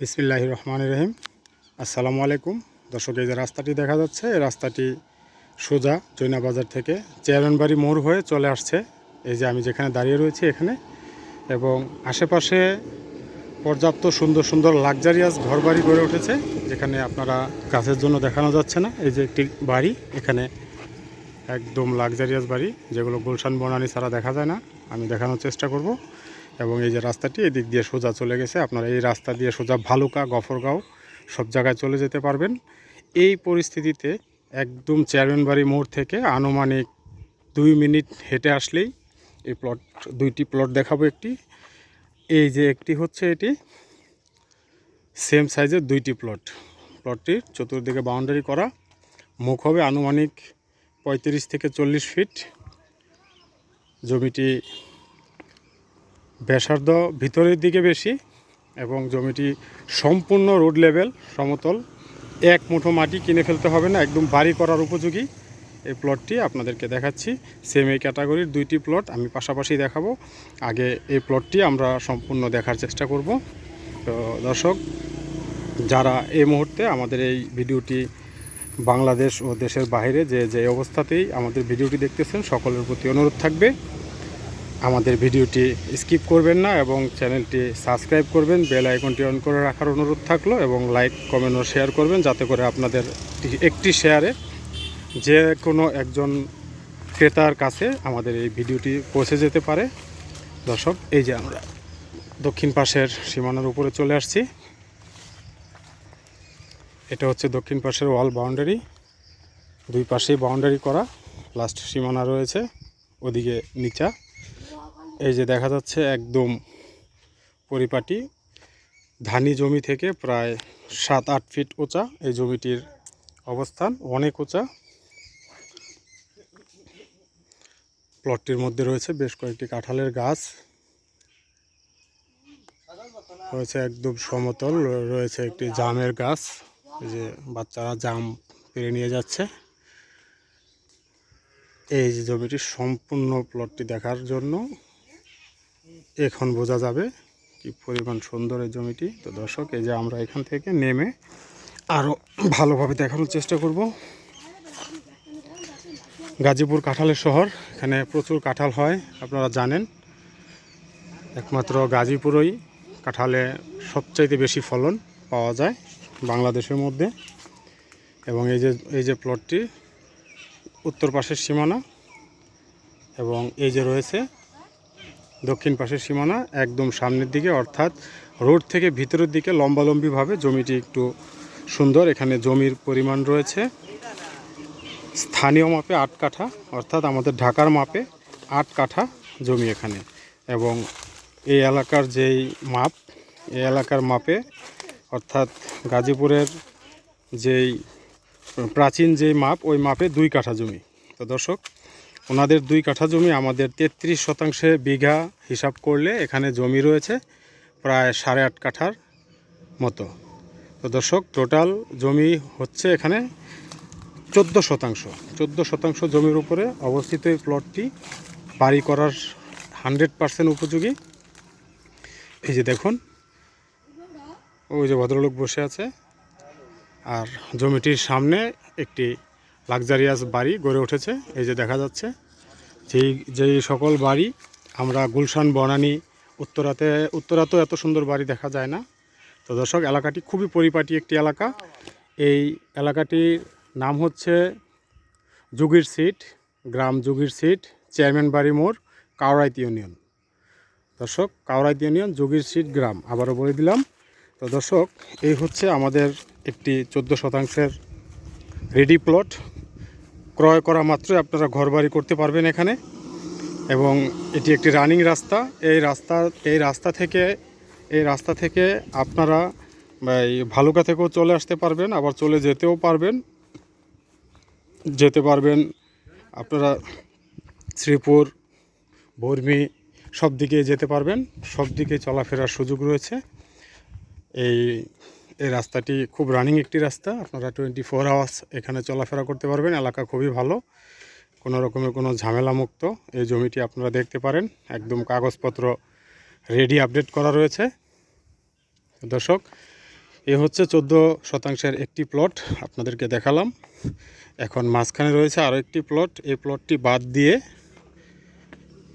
বিসমিল্লাহ রহমান রহিম। আসসালামু আলাইকুম। দর্শক, এই যে রাস্তাটি দেখা যাচ্ছে, এই রাস্তাটি সোজা জৈনা বাজার থেকে চেয়ারনবাড়ি মোড় হয়ে চলে আসছে। এই যে আমি যেখানে দাঁড়িয়ে রয়েছি এখানে এবং আশেপাশে পর্যাপ্ত সুন্দর সুন্দর লাক্সারিয়াস ঘরবাড়ি গড়ে উঠেছে, যেখানে আপনারা গাছের জন্য দেখানো যাচ্ছে না। এই যে একটি বাড়ি, এখানে একদম লাক্সারিয়াস বাড়ি, যেগুলো গুলশান বনানি ছাড়া দেখা যায় না। আমি দেখানোর চেষ্টা করব। এবং এই যে রাস্তাটি এদিক দিয়ে সোজা চলে গেছে। আপনারা এই রাস্তা দিয়ে সোজা ভালুকা, গফরগাঁও সব জায়গায় চলে যেতে পারবেন। এই পরিস্থিতিতে একদম চেয়ারম্যান বাড়ি মোড় থেকে আনুমানিক দুই মিনিট হেঁটে আসলেই এই প্লট, দুইটি প্লট দেখাবো একটি। এই যে একটি হচ্ছে এটি, সেম সাইজের দুইটি প্লট। প্লটটির চতুর্দিকে বাউন্ডারি করা, মুখ হবে আনুমানিক পঁয়ত্রিশ থেকে চল্লিশ ফিট। জমিটি ব্যাসার্ধ ভিতরের দিকে বেশি এবং জমিটি সম্পূর্ণ রোড লেভেল, সমতল। এক মুঠো মাটি কিনে ফেলতে হবে না, একদম বাড়ি করার উপযোগী। এই প্লটটি আপনাদেরকে দেখাচ্ছি। সেম এই ক্যাটাগরির দুইটি প্লট আমি পাশাপাশি দেখাবো। আগে এই প্লটটি আমরা সম্পূর্ণ দেখার চেষ্টা করব। তো দর্শক, যারা এই মুহূর্তে আমাদের এই ভিডিওটি বাংলাদেশ ও দেশের বাইরে যে যে অবস্থাতেই আমাদের ভিডিওটি দেখতেছেন, সকলের প্রতি অনুরোধ থাকবে। আমাদের ভিডিওটি স্কিপ করবেন না এবং চ্যানেলটি সাবস্ক্রাইব করবেন, বেল আইকনটি অন করে রাখার অনুরোধ থাকল এবং লাইক, কমেন্ট ও শেয়ার করবেন যাতে করে আপনাদের একটি শেয়ারে যে কোনো একজন ক্রেতার কাছে আমাদের এই ভিডিওটি পৌঁছে যেতে পারে। দর্শক, এই যে আমরা দক্ষিণ পাশের সীমানার উপরে চলে আসছি। এটা হচ্ছে দক্ষিণ পাশের ওয়াল বাউন্ডারি। দুই পাশেই বাউন্ডারি করা, লাস্ট সীমানা রয়েছে, ওদিকে নিচা। এই যে দেখা যাচ্ছে একদম পরিপাটি, ধানি জমি থেকে প্রায় সাত, আট ফিট উঁচা এই জমিটির অবস্থান, অনেক উঁচা। প্লটটির মধ্যে রয়েছে বেশ কয়েকটি কাঁঠালের গাছ। রয়েছে একদম সমতল, রয়েছে একটি জামের গাছ। এই যে বাচ্চারা জাম পেরে নিয়ে যাচ্ছে। এই যে জমিটি সম্পূর্ণ প্লটটি দেখার জন্য এখন বোঝা যাবে কি পরিমাণ সুন্দর এই জমিটি। তো দর্শক, এই যে আমরা এখান থেকে নেমে আরও ভালোভাবে দেখানোর চেষ্টা করব। গাজীপুর কাঁঠালের শহর, এখানে প্রচুর কাঁঠাল হয়, আপনারা জানেন। একমাত্র গাজীপুরই কাঁঠালে সবচাইতে বেশি ফলন পাওয়া যায় বাংলাদেশের মধ্যে। এবং এই যে এই যে প্লটটি উত্তর পাশের সীমানা এবং এই যে রয়েছে দক্ষিণ পাশের সীমানা, একদম সামনের দিকে, অর্থাৎ রোড থেকে ভিতরের দিকে লম্বালম্বিভাবে জমিটি একটু সুন্দর। এখানে জমির পরিমাণ রয়েছে স্থানীয় মাপে আট কাঠা, অর্থাৎ আমাদের ঢাকার মাপে আট কাঠা জমি এখানে। এবং এই এলাকার যেই মাপ, এই এলাকার মাপে, অর্থাৎ গাজীপুরের যেই প্রাচীন যেই মাপ, ওই মাপে দুই কাঠা জমি। তো দর্শক ওনাদের দুই কাঠা জমি আমাদের তেত্রিশ শতাংশে বিঘা হিসাব করলে এখানে জমি রয়েছে, প্রায় সাড়ে আট কাঠার মতো। তো দর্শক, টোটাল জমি হচ্ছে এখানে চোদ্দ শতাংশ। চোদ্দ শতাংশ জমির উপরে অবস্থিত এই প্লটটি বাড়ি করার হান্ড্রেড পার্সেন্ট উপযোগী। এই যে দেখুন, ওই যে ভদ্রলোক বসে আছে। আর জমিটির সামনে একটি লাক্সারিয়াস বাড়ি গড়ে উঠেছে। এই যে দেখা যাচ্ছে, যেই যেই সকল বাড়ি আমরা গুলশান, বনানী, উত্তরাতে, উত্তরাতেও এত সুন্দর বাড়ি দেখা যায় না। তো দর্শক, এলাকাটি খুবই পরিপাটি একটি এলাকা। এই এলাকাটির নাম হচ্ছে যুগির সিট, গ্রাম যুগির সিট, চেয়ারম্যান বাড়ি মোড়, কাওরাইত ইউনিয়ন। দর্শক, কাওরাইত ইউনিয়ন, যুগির সিট, গ্রাম, আবারও বলে দিলাম। তো দর্শক, এই হচ্ছে আমাদের একটি চোদ্দ শতাংশের রেডি প্লট ক্রয় করা মাত্রই আপনারা ঘরবাড়ি করতে পারবেন এখানে। এবং এটি একটি রানিং রাস্তা। এই রাস্তা এই রাস্তা থেকে, এই রাস্তা থেকে আপনারা ভালুকা থেকেও চলে আসতে পারবেন, আবার চলে যেতেও পারবেন। যেতে পারবেন আপনারা শ্রীপুর, বর্মি, সব দিকে যেতে পারবেন। সব দিকে চলাফেরার সুযোগ রয়েছে। এই এই রাস্তাটি খুব রানিং একটি রাস্তা। আপনারা টোয়েন্টি ফোর আওয়ার্স এখানে চলাফেরা করতে পারবেন। এলাকা খুবই ভালো। কোনো রকমের কোনো ঝামেলা মুক্ত এই জমিটি আপনারা দেখতে পারেন। একদম কাগজপত্র রেডি আপডেট করা রয়েছে। দর্শক, এ হচ্ছে চোদ্দ শতাংশের একটি প্লট আপনাদেরকে দেখালাম। এখন মাঝখানে রয়েছে আরও একটি প্লট এই প্লটটি বাদ দিয়ে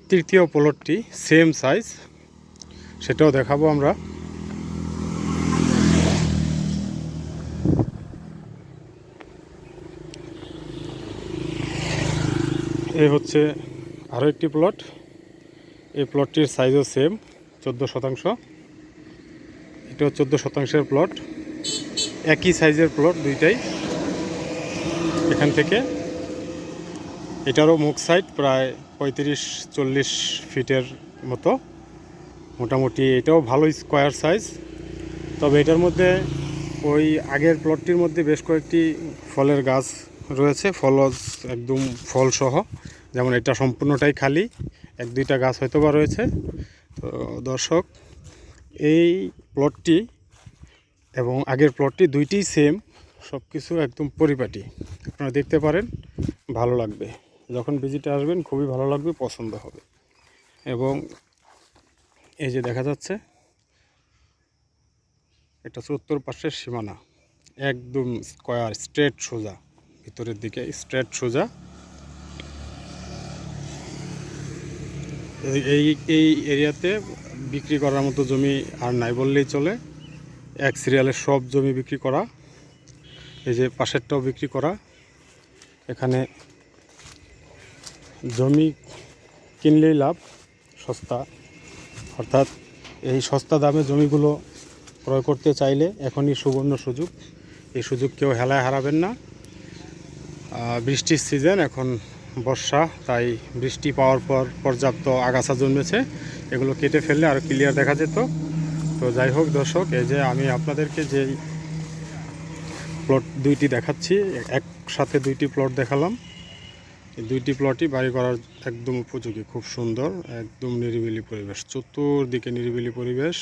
তৃতীয় প্লটটি সেম সাইজ সেটাও দেখাবো আমরা। এই হচ্ছে আরও একটি প্লট এই প্লটটির সাইজও সেম চোদ্দ শতাংশ। এটাও চোদ্দ শতাংশের প্লট একই সাইজের প্লট দুইটাই এখান থেকে। এটারও মুখ সাইড প্রায় পঁয়ত্রিশ, চল্লিশ ফিটের মতো। মোটামুটি এটাও ভালো স্কোয়ার সাইজ তবে এটার মধ্যে ওই আগের প্লটটির মধ্যে বেশ কয়েকটি ফলের গাছ রয়েছে। ফলজ, একদম ফলসহ। যেমন এটা সম্পূর্ণটাই খালি, এক দুইটা গাছ হয়তো বা রয়েছে। তো দর্শক, এই প্লটটি এবং আগের প্লটটি দুইটিই সেম সব কিছু একদম পরিপাটি। আপনারা দেখতে পারেন, ভালো লাগবে। যখন ভিজিটে আসবেন, খুবই ভালো লাগবে, পছন্দ হবে। এবং এই যে দেখা যাচ্ছে, এটা হচ্ছে উত্তর পাশের সীমানা। একদম স্কোয়ার স্ট্রেট সোজা। ভিতরের দিকে স্ট্রেট সোজা। এই- এই এরিয়াতে বিক্রি করার মতো জমি আর নাই বললেই চলে। এক সিরিয়ালের সব জমি বিক্রি করা, এই যে পাশেরটাও বিক্রি করা। এখানে জমি কিনলেই লাভ, সস্তা। অর্থাৎ এই সস্তা দামে জমিগুলো ক্রয় করতে চাইলে এখনই সুবর্ণ সুযোগ। এই সুযোগ কেউ হেলায় হারাবেন না। বৃষ্টির সিজন এখন বর্ষা, তাই বৃষ্টি পাওয়ার পর পর্যাপ্ত আগাছা জন্মেছে। এগুলো কেটে ফেললে আরও ক্লিয়ার দেখা যেত। তো যাই হোক দর্শক, এই যে আমি আপনাদেরকে যেই প্লট দুইটি দেখাচ্ছি, একসাথে দুইটি প্লট দেখালাম। দুইটি প্লটই বাড়ি করার একদম উপযোগী, খুব সুন্দর, একদম নিরিবিলি পরিবেশ। চতুর্দিকে নিরিবিলি পরিবেশ,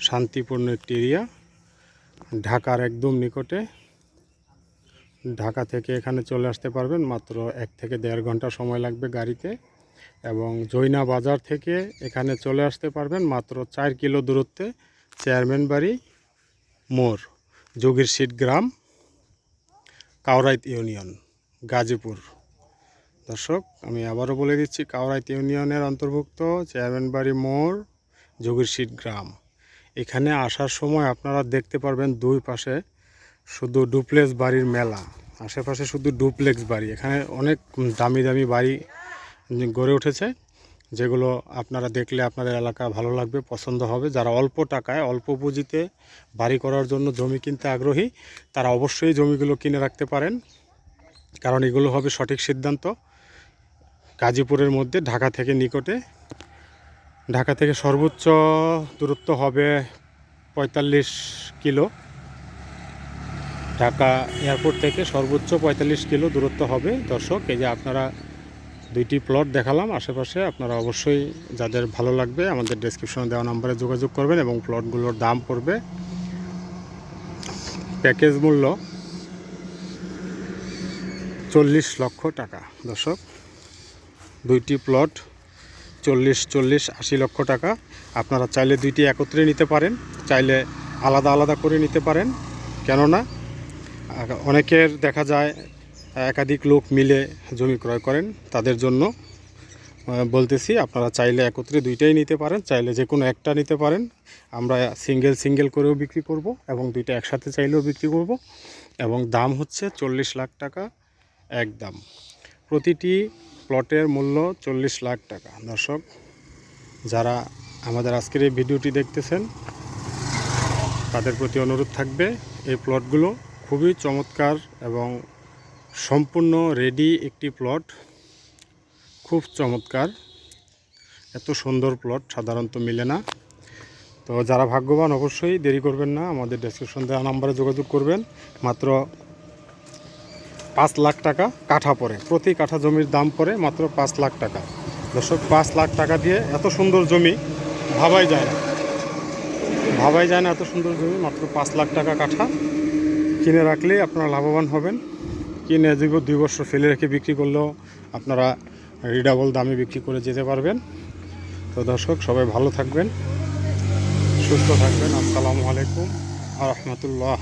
শান্তিপূর্ণ একটি এরিয়া ঢাকার একদম নিকটে। ঢাকা থেকে এখানে চলে আসতে পারবেন। মাত্র এক থেকে দেড় ঘণ্টা সময় লাগবে গাড়িতে এবং জৈনা বাজার থেকে এখানে চলে আসতে পারবেন মাত্র চার কিলো দূরত্বে চেয়ারম্যান বাড়ি মোড় যোগীরশিট গ্রাম কাউরাইত ইউনিয়ন, গাজীপুর। দর্শক, আমি আবারও বলে দিচ্ছি কাউরাইত ইউনিয়নের অন্তর্ভুক্ত চেয়ারম্যান বাড়ি মোড় যোগীরশিট গ্রাম। এখানে আসার সময় আপনারা দেখতে পারবেন দুই পাশে শুধু ডুপ্লেক্স বাড়ির মেলা, আশেপাশে শুধু ডুপ্লেক্স বাড়ি। এখানে অনেক দামি দামি বাড়ি গড়ে উঠেছে, যেগুলো আপনারা দেখলে আপনাদের এলাকা ভালো লাগবে, পছন্দ হবে। যারা অল্প টাকায়, অল্প পুঁজিতে বাড়ি করার জন্য জমি কিনতে আগ্রহী, তারা অবশ্যই জমিগুলো কিনে রাখতে পারেন। কারণ এগুলো হবে সঠিক সিদ্ধান্ত। গাজীপুরের মধ্যে, ঢাকা থেকে নিকটে। ঢাকা থেকে সর্বোচ্চ দূরত্ব হবে পঁয়তাল্লিশ কিলো। ঢাকা এয়ারপোর্ট থেকে সর্বোচ্চ পঁয়তাল্লিশ কিলো দূরত্ব হবে। দর্শক, এই যে আপনারা দুইটি প্লট দেখালাম, আশেপাশে আপনারা অবশ্যই যাদের ভালো লাগবে আমাদের ডেসক্রিপশনে দেওয়া নাম্বারে যোগাযোগ করবেন এবং প্লটগুলোর দাম পড়বে। প্যাকেজ মূল্য চল্লিশ লক্ষ টাকা। দর্শক, দুইটি প্লট চল্লিশ চল্লিশ, আশি লক্ষ টাকা। আপনারা চাইলে দুইটি একত্রে নিতে পারেন, চাইলে আলাদা আলাদা করে নিতে পারেন। কেননা অনেকের দেখা যায়, একাধিক লোক মিলে জমি ক্রয় করেন তাদের জন্য। বলতেছি, আপনারা চাইলে একত্রে দুইটাই নিতে পারেন, চাইলে যে কোনো একটা নিতে পারেন। আমরা সিঙ্গেল সিঙ্গেল করেও বিক্রি করব এবং দুইটা একসাথে চাইলেও বিক্রি করব। এবং দাম হচ্ছে চল্লিশ লাখ টাকা এক দাম প্রতিটি প্লটের মূল্য চল্লিশ লাখ টাকা। দর্শক, যারা আমাদের আজকের এই ভিডিওটি দেখতেছেন, তাদের প্রতি অনুরোধ থাকবে, এই প্লটগুলো খুবই চমৎকার এবং সম্পূর্ণ রেডি একটি প্লট। খুব চমৎকার। এত সুন্দর প্লট, সাধারণত মিলে না। তো যারা ভাগ্যবান, অবশ্যই দেরি করবেন না। আমাদের ডেসক্রিপশন দেওয়া নাম্বারে যোগাযোগ করবেন। মাত্র পাঁচ লাখ টাকা কাঠা পড়ে প্রতি কাঠা জমির দাম পড়ে মাত্র পাঁচ লাখ টাকা। দর্শক, পাঁচ লাখ টাকা দিয়ে এত সুন্দর জমি ভাবাই যায় না। ভাবাই যায় না এত সুন্দর জমি, মাত্র পাঁচ লাখ টাকা কাঠা। কিনে রাখলে আপনারা লাভবান হবেন। কিনে দীর্ঘ দুই বছর ফেলে রেখে বিক্রি করলেও আপনারা রিডাবল দামে বিক্রি করে যেতে পারবেন। তো দর্শক, সবাই ভালো থাকবেন, সুস্থ থাকবেন। আসসালামু আলাইকুম আ রহমতুল্লাহ।